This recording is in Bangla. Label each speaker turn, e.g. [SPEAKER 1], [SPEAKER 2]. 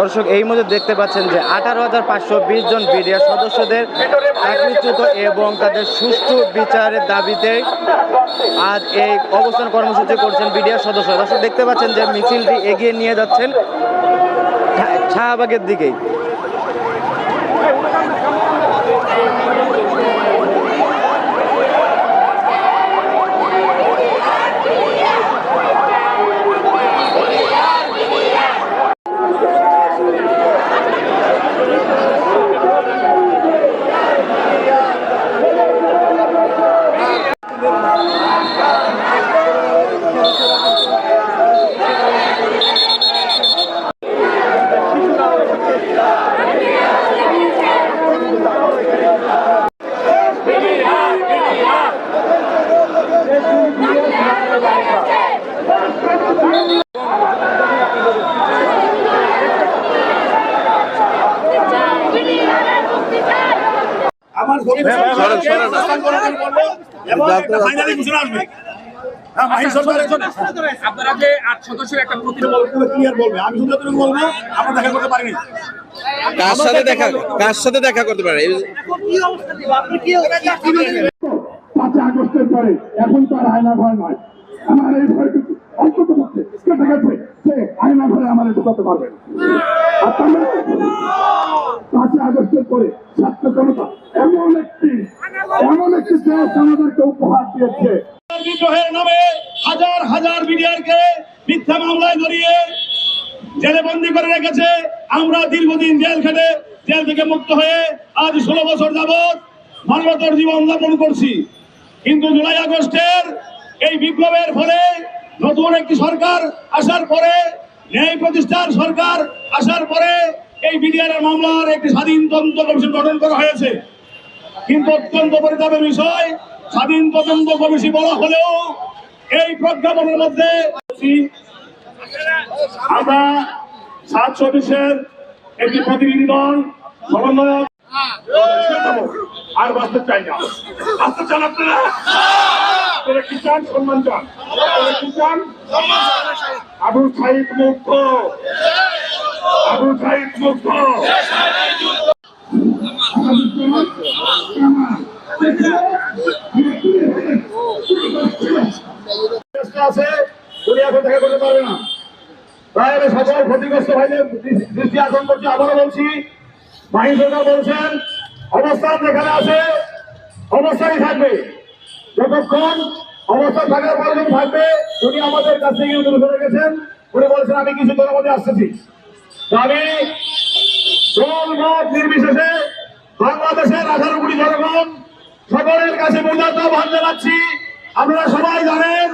[SPEAKER 1] দর্শক, এই মধ্যে দেখতে পাচ্ছেন যে আঠারো হাজার পাঁচশো বিশ জন বিডিআর সদস্যদের চাকরিচ্যুত এবং তাদের সুষ্ঠু বিচারের দাবিতে আজ এই অবস্থান কর্মসূচি করছেন বিডিআর সদস্য দর্শক, দেখতে পাচ্ছেন যে মিছিলটি এগিয়ে নিয়ে যাচ্ছেন শাহবাগের দিকেই।
[SPEAKER 2] আমার ফাইনালি ঘোষণা আসবে হ্যাঁ, মাহির সরকারের জন্য
[SPEAKER 3] আপনারা যে আট সদস্যের একটা প্রতিনিধি
[SPEAKER 2] বলবে আমি শুধু বলব আমরা দেখা করতে পারিনি
[SPEAKER 4] কার সাথে দেখা কার সাথে দেখা করতে পারে
[SPEAKER 5] পাঁচই আগস্টের পরে এখন তো আর আয়না ঘর নয় আমার এই ভয় অন্তত পক্ষে কেটে গেছে সে আয়না ঘরে আমার ঢুকাতে পারবে না। আর তার মানে পাঁচই আগস্টের পরে ছাত্র
[SPEAKER 2] হাজার হাজার মিডিয়ারকে মিথ্যা মামলায় জড়িয়ে জেলে বন্দি করে রেখেছে। আমরা দীর্ঘদিন জেল খেটে জেল থেকে মুক্ত হয়ে আজ ষোলো বছর যাবৎ মানবতর জীবন যাপন করছি। কিন্তু জুলাই আগস্টের এই বিপ্লবের ফলে নতুন একটি সরকার আসার পরে, ন্যায় প্রতিষ্ঠার সরকার আসার পরে এই বিডিআর মামলার একটি স্বাধীন তদন্ত কমিশন গঠন করা হয়েছে। কিন্তু অত্যন্ত পরিতাপের বিষয় স্বাধীন তদন্ত কমিশন বলা হলেও এই প্রজ্ঞাপনের মধ্যে আমরা সাত সদস্যের একটি প্রতিনিধি দল, সমন্বয়ক। আর বাঁচতে চাই না। বাঁচতে চান আপনারা? চান? আবু সাইদ মুক্ত। আছে উনি এখন দেখা করতে পারবে না। তাই আমি সকল ক্ষতিগ্রস্ত ভাইদের দৃষ্টি আকর্ষণ করছি, আবারও বলছি, মাহিন সরকার বলছেন, অবস্থান যেখানে আছে, অবস্থানই থাকবে। যতক্ষণ অবস্থান থাকার প্রয়োজন থাকবে, উনি আমাদের কাছ থেকে অনুরোধ করে গেছেন, উনি বলছেন, আমি কিছু তোর মধ্যে আসতেছি। আমি দল মত নির্বিশেষে বাংলাদেশের আঠারো কোটি জনগণ সকলের কাছে মূল্যায়ন আহ্বান জানাচ্ছি। আপনারা সবাই জানেন